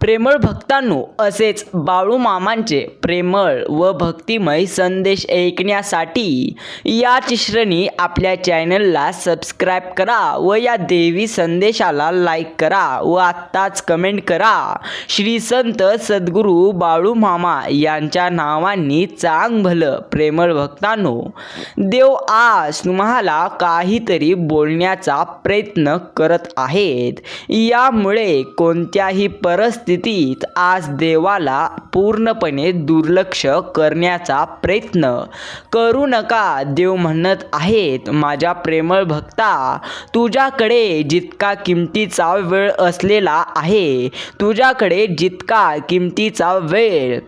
प्रेमळ भक्तांनो असेच बाळूमामांचे प्रेमळ व भक्तिमय संदेश ऐकण्यासाठी याच श्रेणी आपल्या चॅनलला सबस्क्राईब करा व या देवी संदेशाला लाईक करा व आत्ताच कमेंट करा. श्री संत सद्गुरू बाळूमामा यांच्या नावांनी चांग भलं प्रेमळ भक्तांनो देव आज तुम्हाला काहीतरी बोलण्याचा प्रयत्न करत आहेत. यामुळे कोणत्याही परिस्थितीत आज देवाला पूर्णपणे दुर्लक्ष करण्याचा प्रयत्न. करू नका देव म्हणत आहेत माझ्या प्रेमळ भक्ता तुझ्याकडे जितका किमतीचा वेळ असलेला आहे तुझ्याकडे जितका किमतीचा वेळ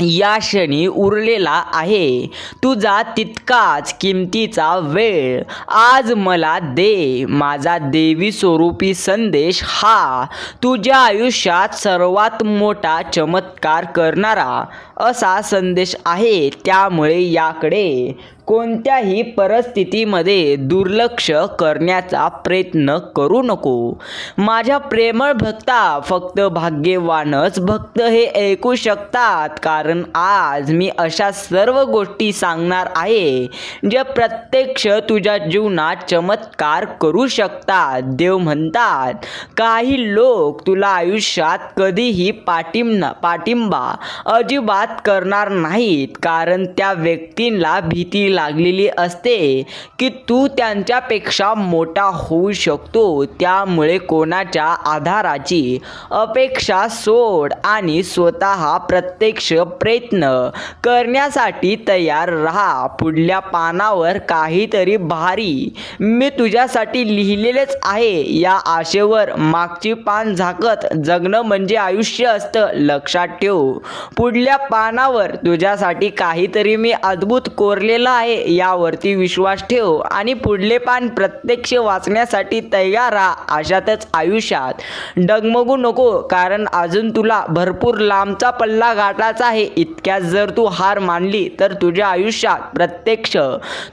या क्षणी उरलेला आहे. तुझा तितकाच किमतीचा वेळ. आज मला दे. माझा देवी स्वरूपी संदेश हा. तुझ्या आयुष्यात सर्वात मोठा चमत्कार करणारा असा संदेश आहे. त्यामुळे याकडे कोणत्याही परिस्थितीमध्ये दुर्लक्ष करण्याचा प्रयत्न करू नको. माझ्या प्रेमळ भक्ता फक्त भाग्यवानच भक्त हे ऐकू शकतात. कारण आज मी अशा सर्व गोष्टी सांगणार आहे जे प्रत्यक्ष तुझ्या जीवनात चमत्कार करू शकतात. देव म्हणतात काही लोक तुला आयुष्यात कधीही पाठिंबा पाठिंबा अजिबात करणार नाहीत. कारण त्या व्यक्तींना भीतीला लागलेली असते की तू त्यांच्यापेक्षा मोठा होऊ शकतो. त्यामुळे कोणाच्या आधाराची अपेक्षा सोड आणि स्वतः प्रत्यक्ष प्रयत्न करण्यासाठी तयार राहा. पुढल्या पानावर काहीतरी भारी मी तुझ्यासाठी लिहिलेलेच आहे. या आशेवर मागची पान झाकत जगणं म्हणजे आयुष्य असतं. लक्षात ठेव. पुढल्या पानावर तुझ्यासाठी काहीतरी मी अद्भुत कोरलेलं आहे. यावरती विश्वास ठेव आणि पुढले पान प्रत्यक्ष वाचण्यासाठी तयार राहा अशातच आयुष्यात. डगमगू नको कारण अजून तुला भरपूर लांबचा पल्ला गाठायचा आहे. इतक्यात जर तू हार मानली तर तुझ्या आयुष्यात प्रत्यक्ष.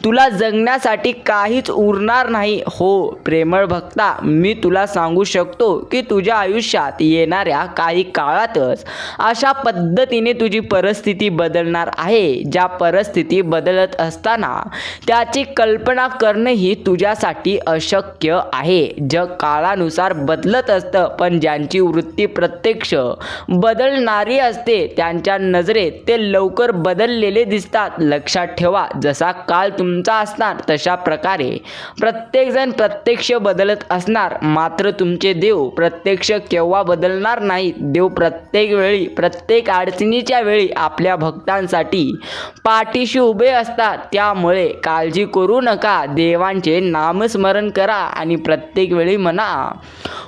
तुला जगण्यासाठी काहीच उरणार नाही. हो प्रेमळ भक्ता मी तुला सांगू शकतो की तुझ्या आयुष्यात येणाऱ्या काही काळातच अशा पद्धतीने तुझी परिस्थिती बदलणार आहे. ज्या परिस्थिती बदलत असताना त्याची कल्पना करणंही तुझ्यासाठी अशक्य आहे. जग काळानुसार बदलत असतं पण ज्यांची वृत्ती प्रत्यक्ष बदलणारी असते त्यांच्या नजरेत ते लवकर बदललेले दिसतात. लक्षात ठेवा जसा काळ तुमचा असणार तशा प्रकारे प्रत्येकजण प्रत्यक्ष बदलत असणार. मात्र तुमचे देव प्रत्यक्ष केव्हा बदलणार नाहीत? देव प्रत्येक वेळी प्रत्येक अडचणीच्या वेळी आपल्या भक्तांसाठी पाठीशी उभे असतात. त्यामुळे काळजी करू नका. देवांचे नामस्मरण करा आणि प्रत्येक वेळी म्हणा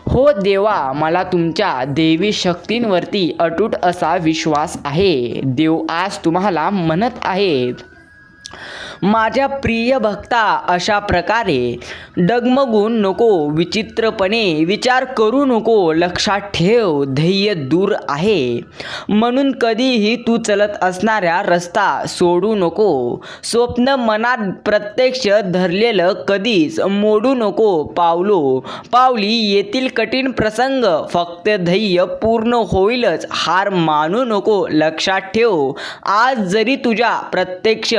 हो देवा मला तुमच्या देवी शक्तींवरती अटूट असा विश्वास आहे. देव आज तुम्हाला म्हणत आहेत. माझ्या प्रिय भक्ता अशा प्रकारे डगमगून नको विचित्रपणे विचार करू नको लक्षात ठेव ध्येय दूर आहे. म्हणून कधीही तू चलत असणाऱ्या रस्ता सोडू नको. स्वप्न मनात प्रत्यक्ष धरलेलं कधीच मोडू नको पावलो. पावली येथील कठीण प्रसंग फक्त ध्येय पूर्ण होईलच हार मानू नको लक्षात ठेव. आज जरी तुझ्या प्रत्यक्ष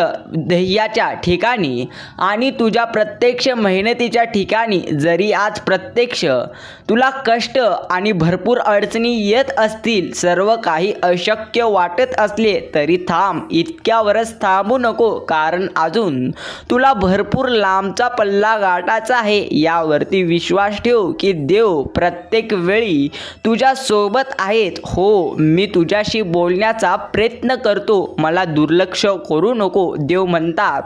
ध्येयाच्या ठिकाणी आणि तुझ्या प्रत्यक्ष मेहनतीच्या ठिकाणी जरी आज प्रत्यक्ष तुला कष्ट आणि भरपूर अडचणी येत असतील सर्व काही अशक्य वाटत असले तरी थांब इतक्यावरच थांबू नको. कारण अजून तुला भरपूर लांबचा पल्ला गाठायचा आहे. यावरती विश्वास ठेव की देव प्रत्येक वेळी तुझ्या सोबत आहेत. हो मी तुझ्याशी बोलण्याचा प्रयत्न करतो. मला दुर्लक्ष करू नको. देव म्हणतात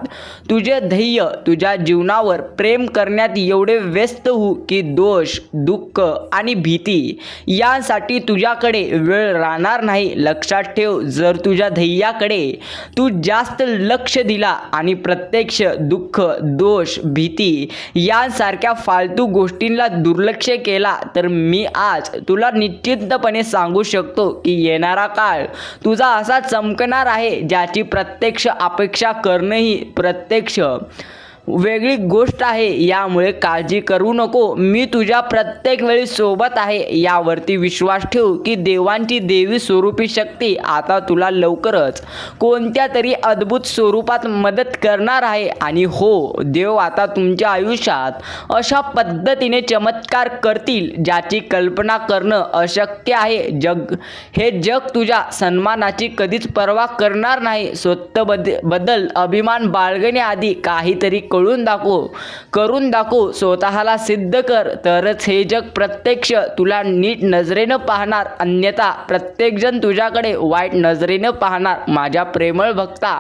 तुझे ध्येय तुझ्या जीवनावर प्रेम करण्यात एवढे व्यस्त हो की दोष दुःख आणि भीती यासाठी तुझ्याकडे वेळ राहणार नाही. लक्षात ठेव जर तुझ्या ध्येयाकडे तू जास्त लक्ष दिला आणि प्रत्यक्ष दुःख दोष भीती यांसारख्या फालतू गोष्टींना दुर्लक्ष केला तर मी आज तुला निश्चितपणे सांगू शकतो की येणारा काळ तुझा असा चमकणार आहे ज्याची प्रत्यक्ष अपेक्षा करणंही प्रत्यक्ष वेगळी गोष्ट आहे यामुळे काळजी करू नको. मी तुझ्या प्रत्येक वेळी सोबत आहे यावरती विश्वास ठेव की देवांची देवी स्वरूपी शक्ती आता तुला लवकरच कोणत्या तरी अद्भुत स्वरूपात मदत करणार आहे. आणि हो देव आता तुमच्या आयुष्यात अशा पद्धतीने चमत्कार करतील ज्याची कल्पना करणं अशक्य आहे. जग हे जग तुझ्या सन्मानाची कधीच पर्वा करणार नाही. स्वतः बदल अभिमान बाळगण्याआधी काहीतरी कळून दाखव करून दाखव स्वतःला सिद्ध कर. तरच हे जग प्रत्यक्ष तुला नीट नजरेनं पाहणार. अन्यथा प्रत्येकजण तुझ्याकडे वाईट नजरेनं पाहणार. माझ्या प्रेमळ भक्ता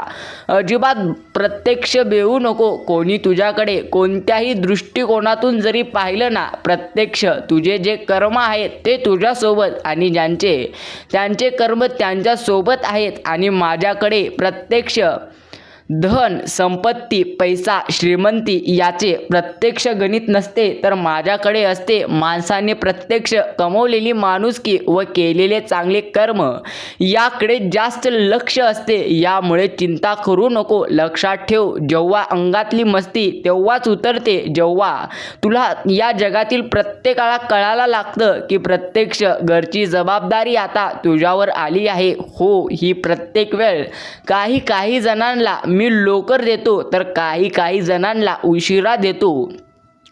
अजिबात प्रत्यक्ष बेऊ नको. कोणी तुझ्याकडे कोणत्याही दृष्टिकोनातून जरी पाहिलं ना प्रत्यक्ष तुझे जे कर्म आहेत ते तुझ्यासोबत आणि ज्यांचे त्यांचे कर्म त्यांच्यासोबत आहेत आणि माझ्याकडे प्रत्यक्ष धन संपत्ती पैसा श्रीमंती याचे प्रत्यक्ष गणित नसते तर माझ्याकडे असते माणसाने प्रत्यक्ष कमवलेली माणुसकी व केलेले चांगले कर्म. याकडे जास्त लक्ष असते यामुळे चिंता करू नको. लक्षात ठेव जेव्हा अंगातली मस्ती तेव्हाच उतरते. जेव्हा तुला या जगातील प्रत्येकाला कळायला लागतं की प्रत्यक्ष घरची जबाबदारी आता तुझ्यावर आली आहे. हो ही प्रत्येक वेळ. काही काही जणांना मी लवकर देतो तर काही काही जणांना उशिरा देतो.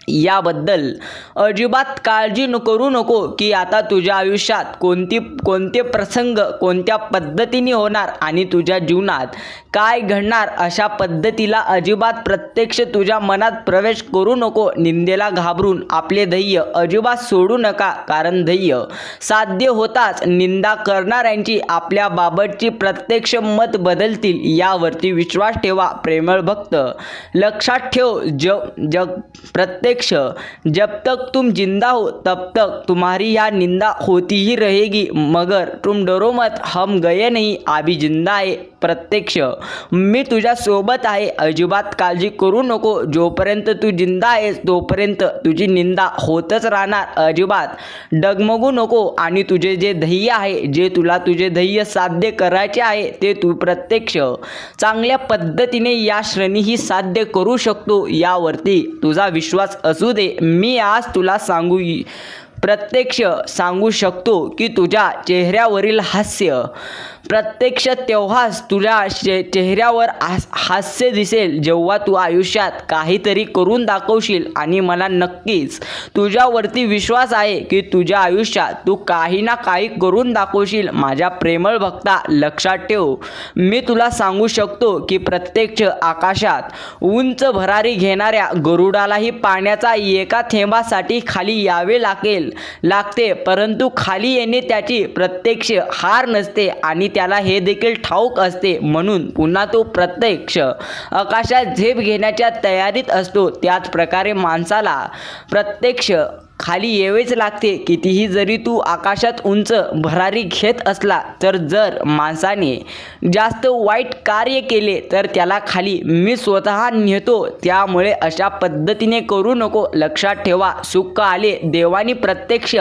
याबद्दल अजिबात काळजी न करू नको की आता तुझ्या आयुष्यात कोणती कोणते प्रसंग कोणत्या पद्धतीने होणार आणि तुझ्या जीवनात काय घडणार अशा पद्धतीला अजिबात प्रत्यक्ष तुझ्या मनात प्रवेश करू नको. निंदेला घाबरून आपले धैर्य अजिबात सोडू नका कारण धैर्य साध्य होताच. निंदा करणाऱ्यांची आपल्याबाबतची प्रत्यक्ष मत बदलतील यावरती विश्वास ठेवा प्रेमळ भक्त. लक्षात ठेव जग जग प्रत्यक्ष. जब तक तुम जिंदा हो तब तक तुम्हारी या निंदा होती ही रहेगी. मगर तुम डरो मत हम गए नहीं आभी जिंदा आहे प्रत्यक्ष. मी तुझ्या सोबत आहे. अजिबात काळजी करू नको. जोपर्यंत तू जिंदा आहेस तोपर्यंत तुझी निंदा होतच राहणार. अजिबात डगमगू नको. आणि तुझे जे ध्येय आहे जे तुला तुझे ध्येय साध्य करायचे आहे ते तू प्रत्यक्ष. चांगल्या पद्धतीने या श्रेणीही साध्य करू शकतो. यावरती तुझा विश्वास असू दे. मी आज तुला सांगू प्रत्यक्ष सांगू शकतो की तुझ्या चेहऱ्यावरील हास्य प्रत्यक्ष तेव्हाच तुझ्या चे चेहऱ्यावर हास हास्य दिसेल जेव्हा तू आयुष्यात काहीतरी करून दाखवशील. आणि मला नक्कीच तुझ्यावरती विश्वास आहे की तुझ्या आयुष्यात तू काही ना काही करून दाखवशील. माझ्या प्रेमळ भक्ता लक्षात ठेव. मी तुला सांगू शकतो की प्रत्यक्ष आकाशात उंच भरारी घेणाऱ्या गरुडालाही पाण्याचा एका थेंबासाठी खाली यावे लागेल लागते. परंतु खाली येणे त्याची प्रत्यक्ष हार नसते आणि त्याला हे देखील ठाऊक असते. म्हणून पुन्हा तो प्रत्यक्ष आकाशात झेप घेण्याच्या तयारीत असतो. त्याच प्रकारे माणसाला प्रत्यक्ष खाली येवेच लागते. कितीही जरी तू आकाशात उंच भरारी घेत असला तर जर माणसाने जास्त वाईट कार्य केले तर त्याला खाली मी स्वतः नेतो. त्यामुळे अशा पद्धतीने करू नको. लक्षात ठेवा सुख आले देवानी प्रत्यक्ष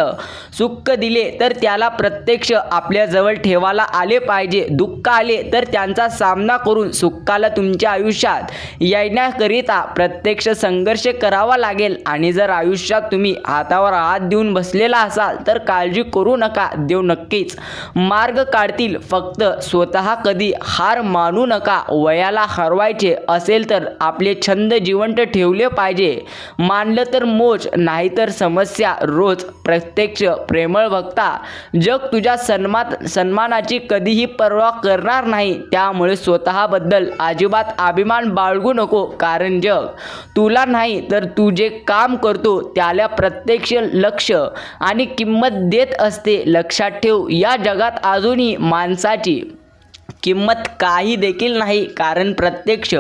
सुख दिले तर त्याला प्रत्यक्ष आपल्याजवळ ठेवायला आले पाहिजे. दुःख आले तर त्यांचा सामना करून सुखाला तुमच्या आयुष्यात येण्याकरिता प्रत्यक्ष संघर्ष करावा लागेल. आणि जर आयुष्यात तुम्ही हातावर हात देऊन बसलेला असाल तर काळजी करू नका देव नक्कीच. मार्ग काढतील फक्त स्वतः कधी हार मानू नका. वयाला हरवायचे असेल तर आपले छंद जिवंत ठेवले पाहिजे. मानलं तर मोज नाहीतर समस्या. रोज प्रत्यक्ष प्रेमळ बघता जग तुझ्या सन्मान सन्मानाची कधीही पर्वा करणार नाही. त्यामुळे स्वतःबद्दल अजिबात अभिमान बाळगू नको कारण जग तुला नाही तर तू जे काम करतो त्याला प्रत्येक सापेक्ष लक्ष आणि किंमत देत असते. लक्षात ठेव या जगात अजूनही माणसाची किंमत काही देखील नाही कारण प्रत्यक्ष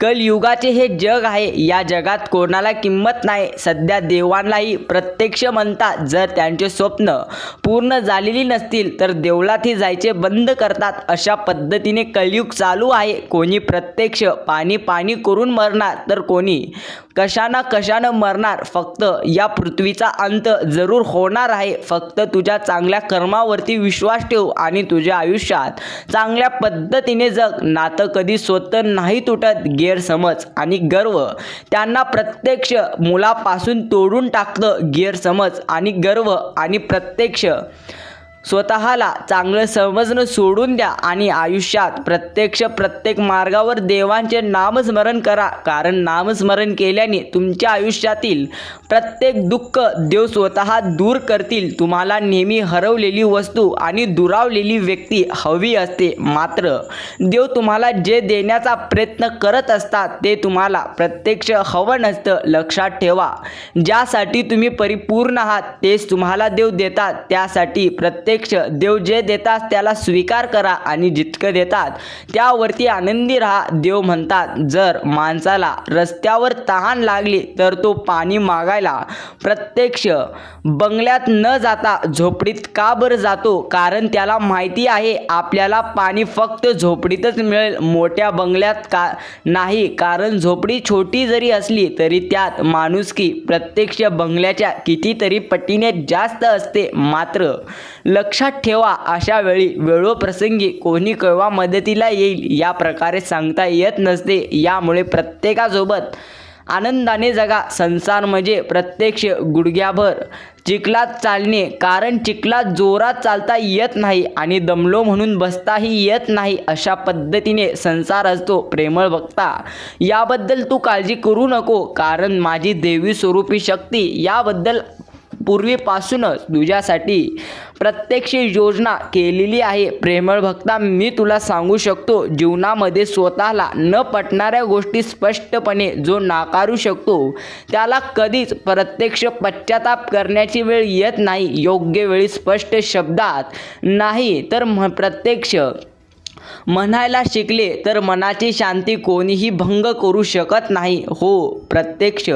कलयुगाचे हे जग आहे. या जगात कोणाला किंमत नाही सध्या देवांनाही प्रत्यक्ष म्हणतात जर त्यांचे स्वप्न पूर्ण झालेली नसतील तर देवळातही जायचे बंद करतात. अशा पद्धतीने कलयुग चालू आहे. कोणी प्रत्यक्ष पाणी पाणी करून मरणार तर कोणी कशाना कशानं मरणार? फक्त या पृथ्वीचा अंत जरूर होणार आहे. फक्त तुझ्या चांगल्या कर्मावरती विश्वास ठेव आणि तुझ्या आयुष्यात चांगल्या पद्धतीने जग नातं कधी स्वतः नाही तुटत गैरसमज आणि गर्व. त्यांना प्रत्यक्ष मुलापासून तोडून टाकतं गैरसमज आणि गर्व आणि प्रत्यक्ष. स्वतःला चांगलं समजणं सोडून द्या आणि आयुष्यात प्रत्यक्ष प्रत्येक मार्गावर देवांचे नामस्मरण करा. कारण नामस्मरण केल्याने तुमच्या आयुष्यातील प्रत्येक दुःख देव स्वतः दूर करतील. तुम्हाला नेहमी हरवलेली वस्तू आणि दुरावलेली व्यक्ती हवी असते. मात्र देव तुम्हाला जे देण्याचा प्रयत्न करत असतात ते तुम्हाला प्रत्यक्ष हवं नसतं लक्षात ठेवा. ज्यासाठी तुम्ही परिपूर्ण आहात तेच तुम्हाला देव देतात. त्यासाठी प्रत्यक्ष देव जे देतात त्याला स्वीकार करा आणि जितकं देतात त्यावरती आनंदी राहा देव म्हणतात जर माणसाला रस्त्यावर तहान लागली तर तो पाणी मागायला प्रत्यक्ष बंगल्यात न जाता झोपडीत का बरं जातो? कारण त्याला माहिती आहे आपल्याला पाणी फक्त झोपडीतच मिळेल. मोठ्या बंगल्यात का नाही? कारण झोपडी छोटी जरी असली तरी त्यात माणुसकी प्रत्यक्ष बंगल्याच्या कितीतरी पटीने जास्त असते. मात्र लक्षात ठेवा अशा वेळी वेळोप्रसंगी कोणी केव्हा मदतीला येईल या प्रकारे सांगता येत नसते. यामुळे प्रत्येकासोबत आनंदाने जगा. संसार म्हणजे प्रत्यक्ष गुडघ्याभर चिखलात चालणे. कारण चिखलात जोरात चालता येत नाही आणि दमलो म्हणून बसताही येत नाही अशा पद्धतीने संसार असतो प्रेमळ बघता याबद्दल तू काळजी करू नको. कारण माझी देवी स्वरूपी शक्ती याबद्दल पूर्वीपासूनच तुझ्यासाठी प्रत्यक्ष योजना केलेली आहे. प्रेमळ भक्ता मी तुला सांगू शकतो जीवनामध्ये स्वतःला न पटणाऱ्या गोष्टी स्पष्टपणे जो नाकारू शकतो त्याला कधीच प्रत्यक्ष पश्चाताप करण्याची वेळ येत नाही. योग्य वेळी स्पष्ट शब्दात नाही तर म प्रत्यक्ष म्हणायला शिकले तर मनाची शांती कोणीही भंग करू शकत नाही. हो प्रत्यक्ष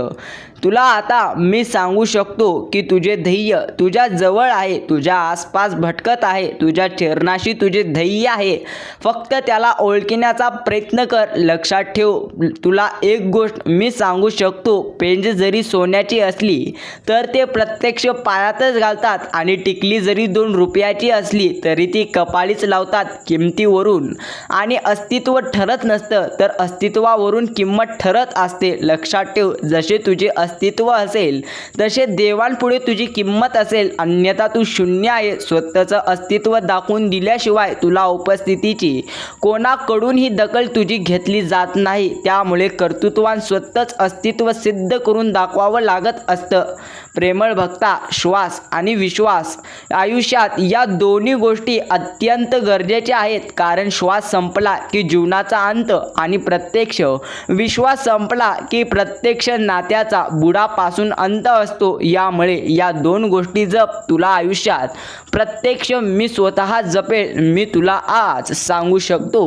तुला आता मी सांगू शकतो की तुझे ध्येय तुझ्या जवळ आहे तुझ्या आसपास भटकत आहे तुझ्या चरणाशी तुझे ध्येय आहे. फक्त त्याला ओळखण्याचा प्रयत्न कर लक्षात ठेव. तुला एक गोष्ट मी सांगू शकतो पेंज जरी सोन्याची असली तर ते प्रत्यक्ष पायातच घालतात आणि टिकली जरी दोन रुपयाची असली तरी ती कपाळीच लावतात किमतीवरून. आणि अस्तित्व ठरत नसतं तर अस्तित्वावरून किंमत ठरत असते. लक्षात ठेव जसे तुझे अस्तित्व असेल. तसे देवांपुढे तुझी किंमत असेल अन्यथा तू शून्य आहे. स्वतःचं अस्तित्व दाखवून दिल्याशिवाय तुला उपस्थितीची कोणाकडून ही दखल तुझी घेतली जात नाही. त्यामुळे कर्तृत्वान स्वतःच अस्तित्व सिद्ध करून दाखवावं लागत असतं. प्रेमळ भक्ता श्वास आणि विश्वास आयुष्यात या दोन्ही गोष्टी अत्यंत गरजेच्या आहेत. कारण श्वास संपला की जीवनाचा अंत आणि प्रत्यक्ष. विश्वास संपला की प्रत्यक्ष नात्याचा बुडापासून अंत असतो. यामुळे या दोन गोष्टी जप तुला आयुष्यात. प्रत्यक्ष मी स्वतः जपेल मी तुला आज सांगू शकतो.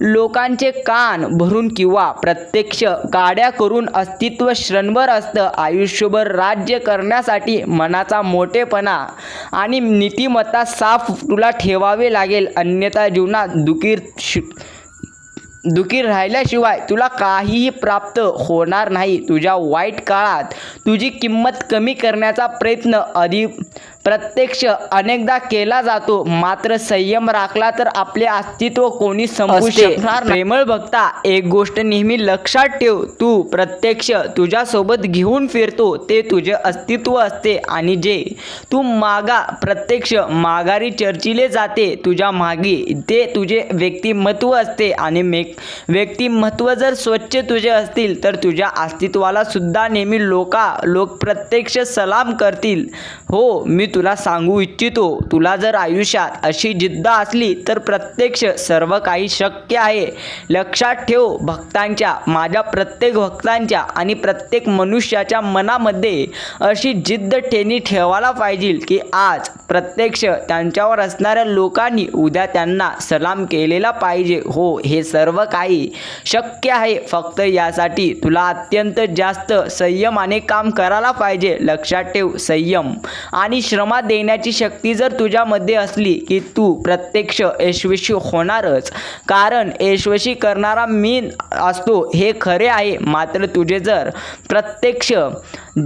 लोकांचे कान भरून किंवा प्रत्यक्ष गाड्या करून अस्तित्व क्षणभर असतं. आयुष्यभर राज्य करण्यासाठी मनाचा मोठेपणा आणि नीतिमत्ता साफ तुला ठेवावे लागेल. अन्यथा जीवनात दुखीर शि दुखी राहिल्याशिवाय तुला काहीही प्राप्त होणार नाही. तुझ्या वाईट काळात तुझी किंमत कमी करण्याचा प्रयत्न अधिक प्रत्यक्ष अनेकदा केला जातो. मात्र संयम राखला तर आपले अस्तित्व कोणी संपू शकणार. प्रेमळ भक्ता एक गोष्ट नेहमी लक्षात ठेव. तू प्रत्यक्ष तुझ्यासोबत घेऊन फिरतो ते तुझे अस्तित्व असते. आणि जे तू मागा प्रत्यक्ष माघारी चर्चिले जाते तुझ्या मागे ते तुझे व्यक्तिमत्व असते. आणि मेक व्यक्तिमत्व जर स्वच्छ तुझे असतील तर तुझ्या अस्तित्वाला सुद्धा नेहमी लोका लोक प्रत्यक्ष सलाम करतील. हो मी तुला सांगू इच्छितो तुला जर आयुष्यात अशी जिद्द असली तर प्रत्यक्ष सर्व काही शक्य आहे. लक्षात ठेव भक्तांच्या माझ्या प्रत्येक भक्तांच्या आणि प्रत्येक मनुष्याच्या मनामध्ये अशी जिद्द ठेणी ठेवायला पाहिजे की आज प्रत्यक्ष त्यांच्यावर असणाऱ्या लोकांनी उद्या त्यांना सलाम केलेला पाहिजे. हो हे सर्व काही शक्य आहे. फक्त यासाठी तुला अत्यंत जास्त संयमाने काम करायला पाहिजे. लक्षात ठेव संयम आणि श्रम क्षमा देण्याची शक्ती जर तुझ्यामध्ये असली की तू प्रत्यक्ष यशस्वी होणारच. कारण यशस्वी करणारा मी असतो हे खरे आहे. मात्र तुझे जर प्रत्यक्ष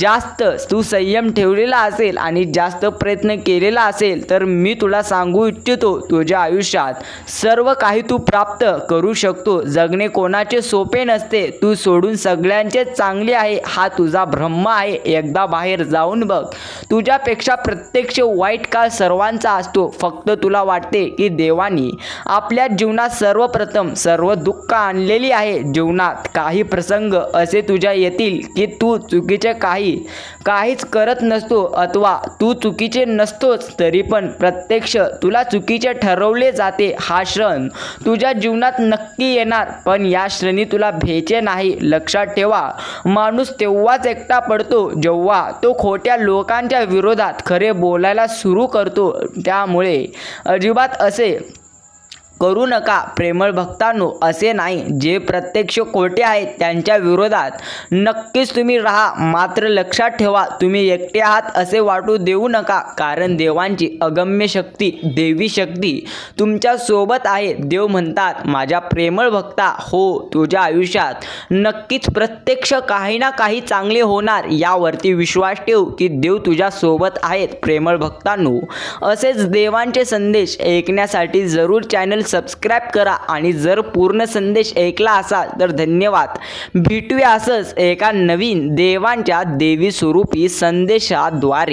जास्त तू संयम ठेवलेला असेल आणि जास्त प्रयत्न केलेला असेल तर मी तुला सांगू इच्छितो तुझ्या आयुष्यात सर्व काही तू प्राप्त करू शकतो. जगणे कोणाचे सोपे नसते. तू सोडून सगळ्यांचे चांगले आहे. हा तुझा ब्रह्म आहे. एकदा बाहेर जाऊन बघ. तुझ्यापेक्षा प्रत्यक्ष वाईट काळ सर्वांचा असतो. फक्त तुला वाटते की देवानी आपल्या जीवनात सर्वप्रथम सर्व दुःख आणलेली आहे. जीवनात काही प्रसंग असे तुझ्या येतील की तू चुकीचे काही काहीच करत नसतो अथवा तू चुकीचे नसतोच तरी पण प्रत्यक्ष तुला चुकीचे ठरवले जाते. हा क्षण तुझ्या जीवनात नक्की येणार पण या श्रेणी तुला भेचे नाही. लक्षात ठेवा माणूस तेव्हाच एकटा पडतो जेव्हा तो खोट्या लोकांच्या विरोधात खरे बोलायला सुरू करतो. त्यामुळे अजिबात असे करू नका प्रेमळ भक्तांनो असे नाही. जे प्रत्यक्ष खोटे आहेत त्यांच्या विरोधात नक्कीच तुम्ही राहा. मात्र लक्षात ठेवा तुम्ही एकटे आहात असे वाटू देऊ नका. कारण देवांची अगम्य शक्ती देवी शक्ती तुमच्यासोबत आहे. देव म्हणतात माझ्या प्रेमळ भक्ता हो तुझ्या आयुष्यात नक्कीच प्रत्यक्ष काही ना काही चांगले होणार. यावरती विश्वास ठेव की देव तुझ्या सोबत आहेत प्रेमळ भक्तांनो. असेच देवांचे संदेश ऐकण्यासाठी जरूर चॅनल सबस्क्राईब करा आणि जर पूर्ण संदेश ऐकला असाल तर धन्यवाद. भेटूया असंच एका नवीन देवांच्या देवी स्वरूपी संदेशाद्वारे.